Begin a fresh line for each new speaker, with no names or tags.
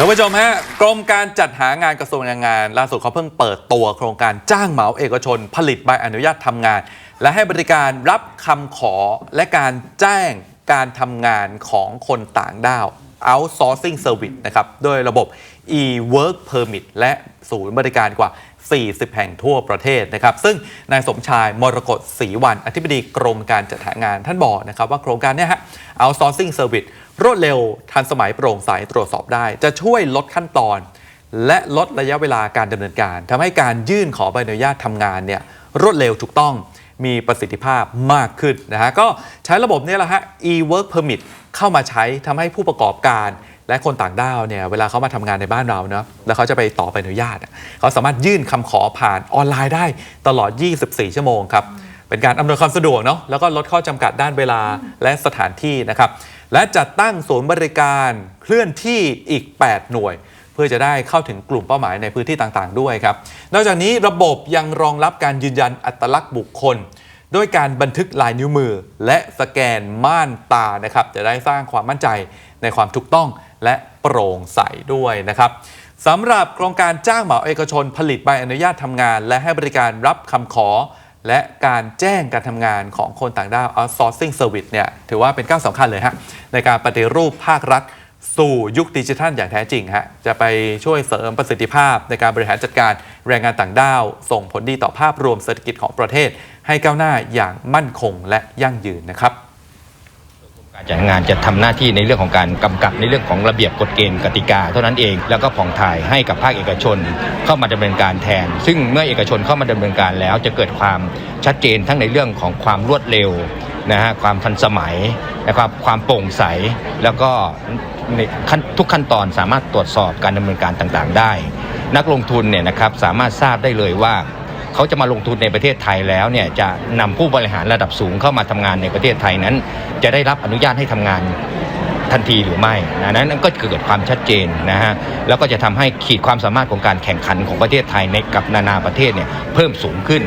ท่านผู้ชมฮะกรมการจัดหางานกระทรวงแรงงาน ล่าสุดเขาเพิ่งเปิดตัวโครงการจ้างเหมาเอกชน ผลิตใบอนุญาตทำงาน และให้บริการรับคำขอและการแจ้งการทำงานของคนต่างด้าว outsourcing service นะครับโดยระบบ e-work permit และศูนย์บริการกว่า 40 แห่งทั่วประเทศนะครับ ซึ่งนายสมชายมรกตศรีวัน อธิบดีกรมการจัดหางานท่านบอกนะครับว่าโครงการเนี้ฮะ outsourcing service รวดเร็วทันสมัยโปร่งใสตรวจสอบได้ จะช่วยลดขั้นตอน และลดระยะเวลาการดำเนินการทำให้การยื่นขอใบอนุญาตทำงานเนี่ยรวดเร็วถูกต้อง มีประสิทธิภาพมากขึ้นนะฮะก็ใช้ระบบนี้แหละฮะ e-work permit เข้ามาใช้ทำให้ผู้ประกอบการและคนต่างด้าวเนี่ยเวลาเขามาทำงานในบ้านเราเนาะแล้วเขาจะไปต่อใบอนุญาต เขาสามารถยื่นคำขอผ่านออนไลน์ได้ตลอด 24 ชั่วโมงครับ เป็นการอำนวยความสะดวกเนาะแล้วก็ลดข้อจำกัดด้านเวลาและสถานที่นะครับ และจัดตั้งศูนย์บริการเคลื่อนที่อีก 8 หน่วย พื่อจะได้เข้าถึงกลุ่มเป้าหมายในพื้นที่ต่างๆ ด้วยครับ นอกจากนี้ระบบยังรองรับการยืนยันอัตลักษณ์บุคคล ด้วยการบันทึกลายนิ้วมือ และสแกนม่านตานะครับจะได้สร้างความมั่นใจในความถูกต้องและโปร่งใสด้วยนะครับสำหรับโครงการจ้างเหมาเอกชนผลิตใบอนุญาตทำงาน และให้บริการรับคำขอ และการแจ้งการทำงานของคนต่างด้าว outsourcing service เนี่ยถือว่าเป็นก้าวสำคัญเลยฮะในการปฏิรูปภาครัฐ สู่ยุคดิจิทัลอย่างแท้จริงฮะจะไปช่วยเสริมประสิทธิภาพในการบริหารจัดการแรงงานต่างด้าว ส่งผลดีต่อภาพรวมเศรษฐกิจของประเทศ ให้ก้าวหน้าอย่างมั่นคงและยั่งยืนนะครับ
การจัดงานจะทำหน้าที่ในเรื่องของการกำกับในเรื่องของระเบียบกฎเกณฑ์กติกาเท่านั้นเองแล้วก็ผ่องถ่ายให้กับภาคเอกชน เข้ามาดำเนินการแทน ซึ่งเมื่อเอกชนเข้ามาดำเนินการแล้วจะเกิดความชัดเจนทั้งในเรื่องของความรวดเร็ว นะฮะความทันสมัยนะครับความโปร่งใสแล้วก็ในขั้นทุกขั้นตอนสามารถตรวจสอบการดำเนินการต่างๆ ได้ นักลงทุนเนี่ยนะครับสามารถทราบได้เลยว่าเขาจะมาลงทุนในประเทศไทยแล้วเนี่ยจะนำผู้บริหารระดับสูงเข้ามาทำงานในประเทศไทยนั้น จะได้รับอนุญาตให้ทำงานทันทีหรือไม่นะนั้นก็เกิดความชัดเจนนะฮะ แล้วก็จะทำให้ขีดความสามารถของการแข่งขันของประเทศไทยในกับนานาประเทศเนี่ยเพิ่มสูงขึ้น